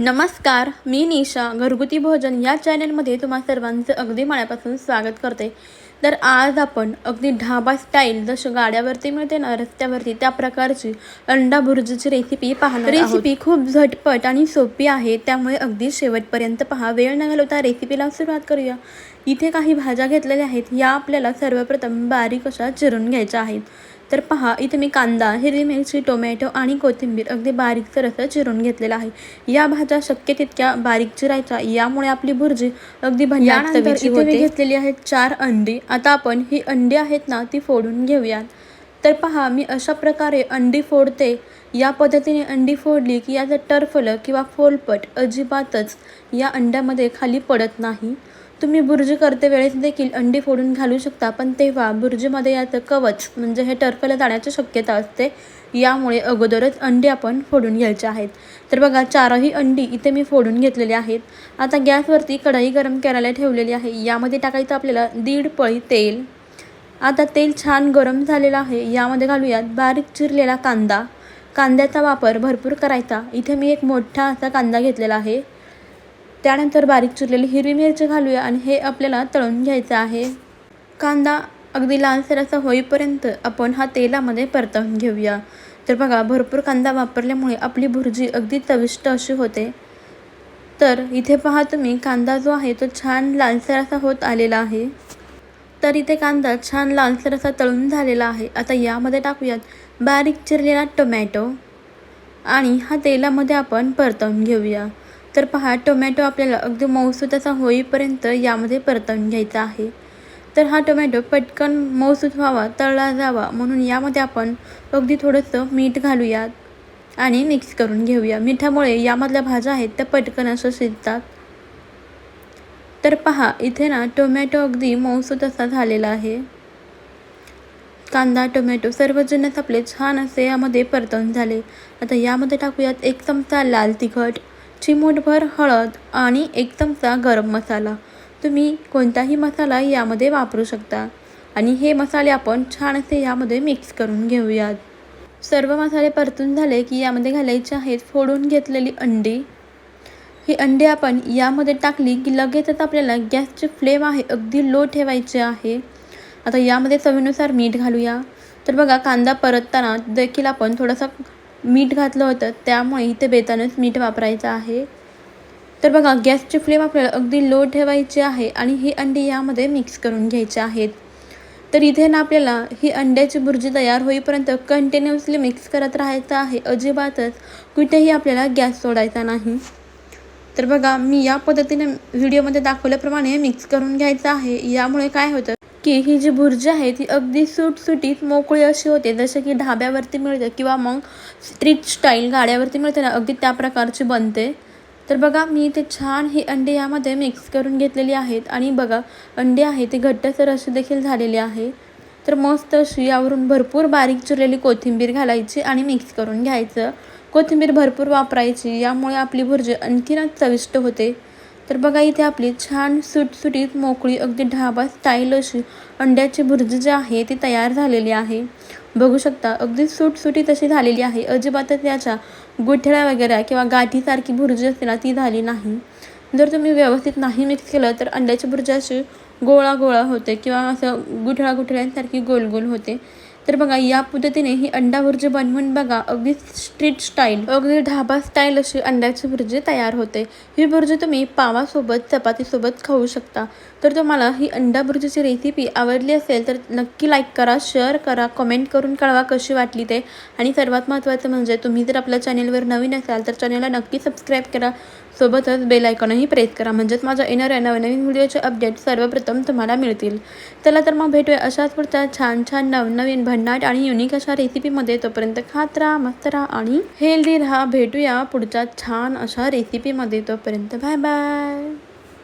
नमस्कार मी निशा. घरगुती भोजन या चॅनलमध्ये तुम्हा सर्वांचं अगदी मनापासून स्वागत करते. तर आज आपण अगदी ढाबा स्टाईल जसं गाड्यावरती मिळते ना रस्त्यावरती त्या प्रकारची अंडा भुर्जीची रेसिपी पाहणार रेसिपी खूप झटपट आणि सोपी आहे त्यामुळे अगदी शेवटपर्यंत पहा. वेळ न घालवता रेसिपीला सुरुवात करूया. इथे काही भाज्या घेतलेल्या आहेत या आपल्याला सर्वप्रथम बारीक अशा चिरून घ्यायच्या आहेत. तर पहा इथे मी कांदा हिरवी मिरची टोमॅटो आणि कोथिंबीर अगदी बारीकसर असं चिरून घेतलेलं आहे. या भाज्या शक्य तितक्या बारीक चिरायच्या यामुळे आपली भुर्जी अगदी मी घेतलेली आहेत चार अंडी. आता आपण ही अंडी आहेत ना ती फोडून घेऊयात. तर पहा मी अशा प्रकारे अंडी फोडते. या पद्धतीने अंडी फोडली की याचं टरफलं किंवा फोलपट अजिबातच या अंड्यामध्ये खाली पडत नाही. तुम्ही बुर्ज करते वेळेस देखील अंडी फोडून घालू शकता पण तेव्हा बुर्जमध्ये याचं कवच म्हणजे हे टरफलं जाण्याची शक्यता असते. यामुळे अगोदरच अंडी आपण फोडून घ्यायचे आहेत. तर बघा चारही अंडी इथे मी फोडून घेतलेली आहेत. आता गॅसवरती कढई गरम करायला ठेवलेली आहे. यामध्ये टाकायचं आपल्याला दीड पळी तेल. आता तेल छान गरम झालेलं आहे. यामध्ये घालूयात बारीक चिरलेला कांदा. कांद्याचा वापर भरपूर करायचा. इथे मी एक मोठा असा कांदा घेतलेला आहे. त्यानंतर बारीक चिरलेली हिरवी मिरची घालूया आणि हे आपल्याला तळून घ्यायचं आहे. कांदा अगदी लालसर असा होईपर्यंत आपण हा तेलामध्ये परतवून घेऊया. तर बघा भरपूर कांदा वापरल्यामुळे आपली भुर्जी अगदी चविष्ट अशी होते. तर इथे पहा तुम्ही कांदा जो आहे तो छान लालसर असा होत आलेला आहे. तर इथे कांदा छान लालसर असा तळून झालेला आहे. आता यामध्ये टाकूयात बारीक चिरलेला टोमॅटो. आणि हा तेलामध्ये आपण परतवून घेऊया. तर पहा टोमॅटो आपल्याला अगदी मऊसूत असा होईपर्यंत यामध्ये परतवून घ्यायचा आहे. तर हा टोमॅटो पटकन मऊसूत व्हावा तळला जावा म्हणून यामध्ये आपण अगदी थोडंसं मीठ घालूयात आणि मिक्स करून घेऊया. मिठामुळे यामधल्या भाज्या आहेत त्या पटकन असं शिजतात. तर पहा इथे ना टोमॅटो अगदी मऊसूत असा झालेला आहे. कांदा टोमॅटो सर्व जिन्नस आपले छान असे यामध्ये परतवून झाले. आता यामध्ये टाकूयात एक चमचा लाल तिखट. चिमूटभर हळद आणि एक चमचा गरम मसाला. तुम्ही कोणताही मसाला यामध्ये वापरू शकता. आणि हे मसाले आपण छान असे यामध्ये मिक्स करून घेऊयात. सर्व मसाले परतून झाले की यामध्ये घालायचे आहेत फोडून घेतलेली अंडी. ही अंडी आपण यामध्ये टाकली की लगेचच आपल्याला गॅसची फ्लेम आहे अगदी लो ठेवायची आहे. आता यामध्ये चवीनुसार मीठ घालूया. तर बघा कांदा परतताना देखील आपण थोडासा मीठ घातलं होतं. त्यामुळे इथे बेतानच मीठ वापरायचं आहे. तर बघा गॅसची फ्लेम आपल्याला अगदी लो ठेवायची आहे आणि ही अंडी यामध्ये मिक्स करून घ्यायची आहेत. तर इथे ना आपल्याला ही अंड्याची भुर्जी तयार होईपर्यंत कंटिन्युअसली मिक्स करत राहायचं आहे. अजिबातच कुठेही आपल्याला गॅस सोडायचा नाही. तर बघा मी या पद्धतीने व्हिडिओमध्ये दाखवल्याप्रमाणे मिक्स करून घ्यायचं आहे. यामुळे काय होतं? की ही जी भुर्जी आहे ती अगदी सुटसुटीत मोकळी अशी होते. जसं की ढाब्यावरती मिळते किंवा मग स्ट्रीट स्टाईल गाड्यावरती मिळते ना अगदी त्या प्रकारची बनते. तर बघा मी इथे छान ही अंडे यामध्ये मिक्स करून घेतलेली आहेत. आणि बघा अंडे आहे ते घट्टसर अशी देखील झालेले आहे. तर मस्त अशी यावरून भरपूर बारीक चिरलेली कोथिंबीर घालायची आणि मिक्स करून घ्यायचं. कोथिंबीर भरपूर वापरायची यामुळे आपली भुर्जी आणखीनच चविष्ट होते. तर बघा इथे आपली छान सुटसुटीत मोकळी अगदी ढाबा स्टाईल अशी अंड्याची भुर्जी जी आहे ती तयार झालेली आहे. बघू शकता अगदी सुटसुटीत अशी झालेली आहे. अजिबातच याच्या गुठळ्या वगैरे किंवा गाठीसारखी भुर्जी असते ना ती झाली नाही. जर तुम्ही व्यवस्थित नाही मिक्स केलं तर अंड्याची भुर्जी अशी गोळा गोळा होते किंवा असं गुठळा गुठळ्यांसारखी गोल गोल होते. तर बघा या पद्धतीने ही अंडा भुर्जी बनवून बघा अगदी स्ट्रीट स्टाईल अगदी ढाबा स्टाईल अशी अंड्याची भुर्जी तयार होते. ही भुर्जी तुम्ही पावासोबत चपातीसोबत खाऊ शकता. तर तुम्हाला ही अंडा भुर्जीची रेसिपी आवडली असेल तर नक्की लाईक करा शेअर करा कमेंट करून कळवा कशी वाटली ते. आणि सर्वात महत्त्वाचं म्हणजे तुम्ही जर आपल्या चॅनेलवर नवीन असाल तर चॅनेलला नक्की सबस्क्राईब करा. सोबतच बेल आयकॉनही प्रेस करा. म्हणजेच माझ्या येणाऱ्या नवनवीन व्हिडिओचे अपडेट सर्वप्रथम तुम्हाला मिळतील. चला तर मग भेटूया अशाच पुढच्या छान छान नवनवीन भन्नाट आणि युनिक अशा रेसिपीमध्ये तोपर्यंत खात राहा मस्त राहा आणि हेल्दी राहा. भेटूया पुढच्या छान अशा रेसिपीमध्ये तोपर्यंत बाय बाय